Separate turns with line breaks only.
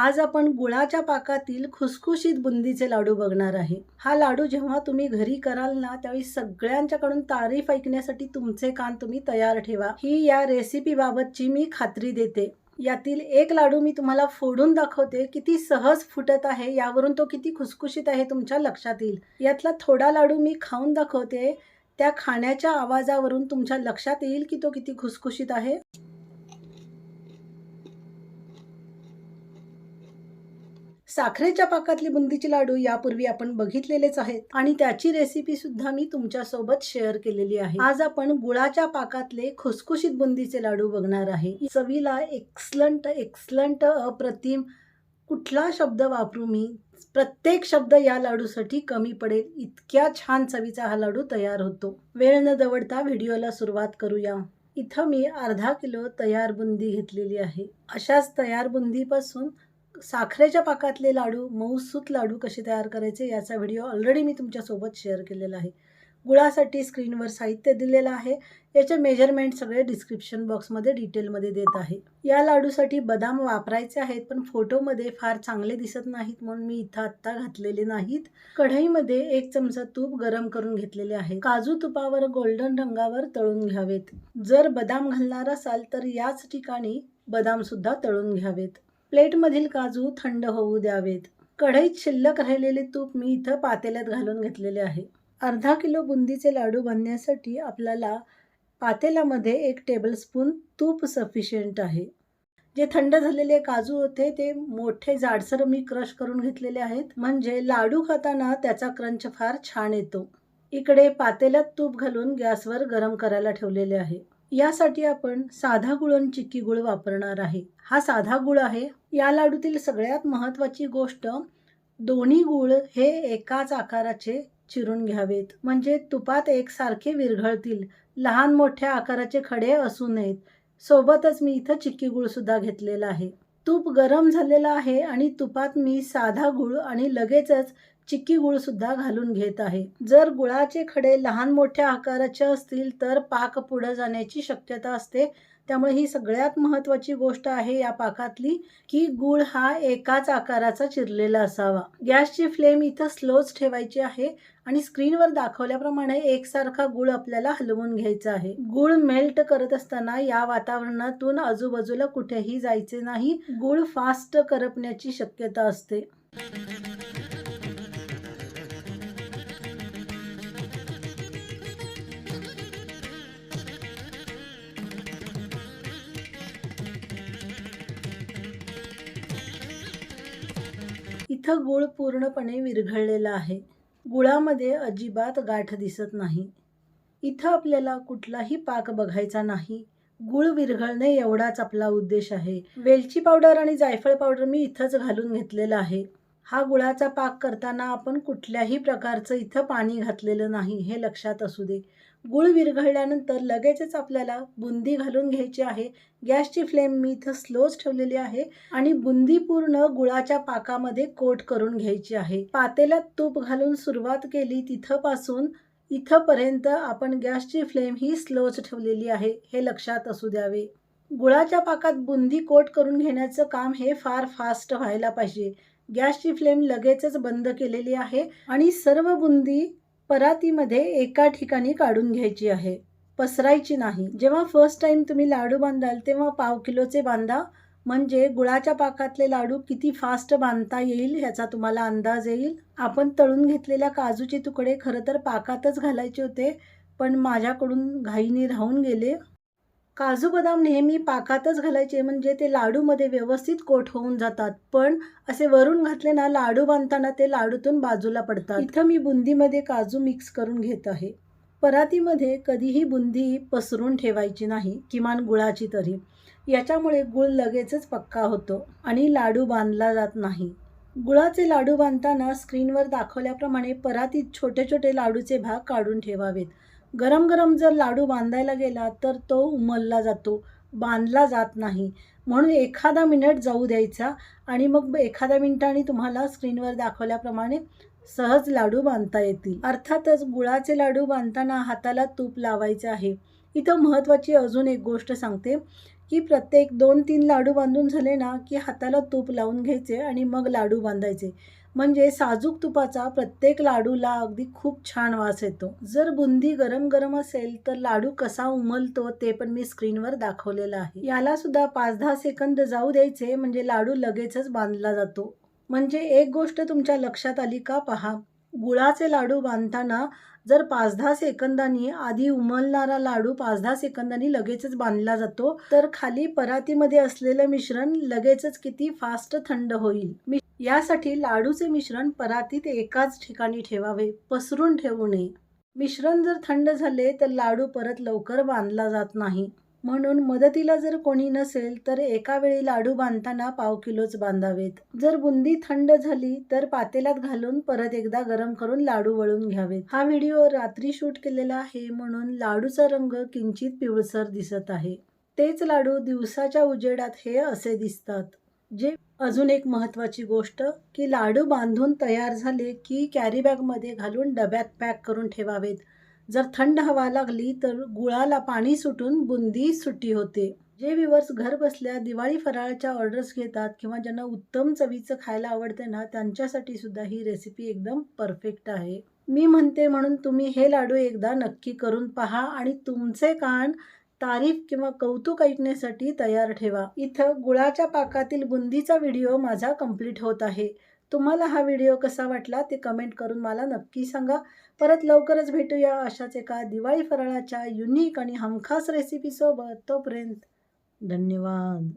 आज आपण गुळाच्या पाकातील खुसखुशीत बुंदीचे लाडू बघणार आहे. हा लाडू जेव्हा तुम्ही घरी कराल ना त्यावेळी सगळ्यांच्याकडून तारीफ ऐकण्यासाठी तुमचे कान तुम्ही तयार ठेवा. ही या रेसिपी बाबतची मी खात्री देते. यातील एक लाडू मी तुम्हाला फोडून दाखवते. किती सहज फुटत आहे यावरून तो किती खुसखुशीत आहे तुमच्या लक्षात येईल. यातला थोडा लाडू मी खाऊन दाखवते. त्या खाण्याच्या आवाजावरून तुमच्या लक्षात येईल की तो किती खुसखुशीत आहे. साखरेच्या पाकातली बुंदीचे लाडू यापूर्वी आपण बघितलेलेच आहेत. आणि त्याची रेसिपी सुद्धा मी तुमच्यासोबत शेअर केलेली आहे. आज आपण गुळाच्या पाकातले खुसखुशीत बुंदीचे लाडू बघणार आहे. चवीला एक्सलंट एक्सलंट अप्रतिम कुठला शब्द वापरू मी? प्रत्येक शब्द या लाडूसाठी कमी पडेल. इतक्या छान चवीचा हा लाडू तयार होतो. वेळ न दवडता व्हिडिओला सुरुवात करूया. इथं मी अर्धा किलो तयार बुंदी घेतलेली आहे. अशाच तयार बुंदीपासून साखरेच्या पाकातले लाडू मऊसूत लाडू कसे तयार करायचे याचा व्हिडिओ ऑलरेडी मी तुमच्यासोबत शेअर केलेला आहे. गुळासाठी स्क्रीनवर साहित्य दिलेलं आहे. याचे मेजरमेंट सगळे डिस्क्रिप्शन बॉक्समध्ये डिटेलमध्ये देत आहे. या लाडूसाठी बदाम वापरायचे आहेत पण फोटोमध्ये फार चांगले दिसत नाहीत म्हणून मी इथं आत्ता घातलेले नाहीत. कढईमध्ये एक चमचा तूप गरम करून घेतलेले आहे. काजू तुपावर गोल्डन रंगावर तळून घ्यावेत. जर बदाम घालणार असाल तर याच ठिकाणी बदामसुद्धा तळून घ्यावेत. प्लेटमधील काजू थंड होऊ द्यावेत. कढईत शिल्लक राहिलेले तूप मी इथं पातेल्यात घालून घेतलेले आहे. अर्धा किलो बुंदीचे लाडू बनण्यासाठी आपल्याला पातेल्यामध्ये एक टेबलस्पून तूप सफिशियंट आहे. जे थंड झालेले काजू होते ते मोठे जाडसर मी क्रश करून घेतलेले आहेत. म्हणजे लाडू खाताना त्याचा क्रंच फार छान येतो. इकडे पातेल्यात तूप घालून गॅसवर गरम करायला ठेवलेले आहे. यासाठी आपण साधा गुळ आणि चिक्की गुळ वापरणार आहे. हा साधा गुळ आहे. या लाडूतील सगळ्यात महत्त्वाची गोष्ट दोन्ही गुळ हे एकाच आकाराचे चिरून घ्यावेत. म्हणजे तुपात एकसारखे विरघळतील. लहान मोठ्या आकाराचे खडे असू नयेत. सोबतच मी इथं चिक्की गुळसुद्धा घेतलेला आहे. तूप गरम झालेलं आहे आणि तुपात मी साधा गुळ आणि लगेचच चिक्की गुळ सुद्धा घालून घेत आहे. जर गुळाचे खडे लहान मोठ्या आकाराचे असतील तर पाक पुढे जाण्याची शक्यता असते. त्यामुळे ही सगळ्यात महत्त्वाची गोष्ट आहे या पाकातली की गुळ हा एकाच आकाराचा चिरलेला असावा. गॅसची फ्लेम इथं स्लोच ठेवायची आहे आणि स्क्रीनवर दाखवल्याप्रमाणे एकसारखा गुळ आपल्याला हलवून घ्यायचा आहे. गुळ मेल्ट करत असताना या वातावरणातून आजूबाजूला कुठेही जायचे नाही. गुळ फास्ट करपण्याची शक्यता असते. इथं गुळ पूर्णपणे विरघळलेला आहे. गुळामध्ये अजिबात गाठ दिसत नाही. इथं आपल्याला कुठलाही पाक बघायचा नाही. गुळ विरघळणे एवढाच आपला उद्देश आहे. वेलची पावडर आणि जायफळ पावडर मी इथंच घालून घेतलेलं आहे. हा गुळाचा पाक करताना आपण कुठल्याही प्रकारचं इथं पाणी घातलेलं नाही हे लक्षात असू दे. गुळ विरघळल्यानंतर लगेचच आपल्याला बुंदी घालून घ्यायची आहे. गॅसची फ्लेम मी इथं स्लोच ठेवलेली आहे आणि बुंदी पूर्ण गुळाच्या पाकामध्ये कोट करून घ्यायची आहे. पातेल्यात तूप घालून सुरुवात केली तिथंपासून इथंपर्यंत आपण गॅसची फ्लेम ही स्लोच ठेवलेली आहे हे लक्षात असू द्यावे. गुळाच्या पाकात बुंदी कोट करून घेण्याचं काम हे फार फास्ट व्हायला पाहिजे. गॅसची फ्लेम लगेचच बंद केलेली आहे आणि सर्व बुंदी परातीमध्ये एका ठिकाणी काढून घ्यायची आहे. पसरायची नाही. जेव्हा फर्स्ट टाईम तुम्ही लाडू बांधाल तेव्हा पाव किलोचे बांधा. म्हणजे गुळाच्या पाकातले लाडू किती फास्ट बांधता येईल ह्याचा तुम्हाला अंदाज येईल. आपण तळून घेतलेल्या काजूचे तुकडे खरं तर पाकातच घालायचे होते पण माझ्याकडून घाईने राहून गेले. काजू बदाम नेहमी पाकातच घालायचे म्हणजे ते लाडूमध्ये व्यवस्थित कोट होऊन जातात. पण असे वरून घातले ना लाडू बांधताना ते लाडूतून बाजूला पडतात. इथं मी बुंदीमध्ये काजू मिक्स करून घेत आहे. परातीमध्ये कधीही बुंदी पसरून ठेवायची नाही किमान गुळाची तरी. याच्यामुळे गुळ लगेचच पक्का होतो आणि लाडू बांधला जात नाही. गुळाचे लाडू बांधताना स्क्रीनवर दाखवल्याप्रमाणे परातीत छोटे छोटे लाडूचे भाग काढून ठेवावेत. गरम गरम जर लाडू बांधायला गेला तर तो उमलला जातो बांधला जात नाही. म्हणून एखादा मिनिट जाऊ द्यायचा आणि मग एखाद्या मिनिटाने तुम्हाला स्क्रीनवर दाखवल्याप्रमाणे सहज लाडू बांधता येतील. अर्थातच गुळाचे लाडू बांधताना हाताला तूप लावायचे आहे. इथं महत्त्वाची अजून एक गोष्ट सांगते की प्रत्येक दोन तीन लाडू बांधून झाले ना की हाताला तूप लावून घ्यायचे आणि मग लाडू बांधायचे. म्हणजे साजूक तुपाचा प्रत्येक लाडूला अगदी खूप छान वास येतो. जर बुंदी गरम गरम असेल तर लाडू कसा उमलतो ते पण मी स्क्रीनवर दाखवलेलं आहे. याला सुद्धा पाच दहा सेकंद जाऊ द्यायचे म्हणजे लाडू लगेचच बांधला जातो. म्हणजे एक गोष्ट तुमच्या लक्षात आली का पहा. गुळाचे लाडू बांधताना जर पाच दहा सेकंदांनी आधी उमलणारा लाडू पाच दहा सेकंदांनी लगेचच बांधला जातो तर खाली परातीमध्ये असलेलं मिश्रण लगेचच किती फास्ट थंड होईल? यासाठी लाडूचे मिश्रण परातीत एकाच ठिकाणी ठेवावे पसरून ठेवू नये. मिश्रण जर थंड झाले तर लाडू परत लवकर बांधला जात नाही. म्हणून मदतीला जर कोणी नसेल तर एका वेळी लाडू बांधताना पाव किलोच बांधावेत. जर बुंदी थंड झाली तर पातेल्यात घालून परत एकदा गरम करून लाडू वळून घ्यावेत. हा व्हिडिओ रात्री शूट केलेला आहे म्हणून लाडूचा रंग किंचित पिवळसर दिसत आहे. तेच लाडू दिवसाच्या उजेडात हे असे दिसतात. जे अजून एक महत्त्वाची गोष्ट की लाडू बांधून तयार झाले की कॅरीबॅगमध्ये घालून डब्यात पॅक करून ठेवावेत. जर थंड हवा लागली तर गुळाला पाणी सुटून बुंदी सुटी होते. जे व्हिवर्स घर बसल्या दिवाळी फराळच्या ऑर्डर्स घेतात किंवा ज्यांना उत्तम चवीचं खायला आवडते ना त्यांच्यासाठी सुद्धा ही रेसिपी एकदम परफेक्ट आहे. मी म्हणते म्हणून तुम्ही हे लाडू एकदा नक्की करून पहा आणि तुमचे कान तारीफ किंवा कौतुक ऐकण्यासाठी तयार ठेवा. इथं गुळाच्या पाकातील बुंदीचा व्हिडिओ माझा कंप्लीट होत आहे. तुम्हाला हा व्हिडिओ कसा वाटला ते कमेंट करून मला नक्की सांगा. परत लवकरच भेटूया अशाच एका दिवाळी फराळाच्या युनिक आणि हमखास रेसिपीसोबत तोपर्यंत धन्यवाद.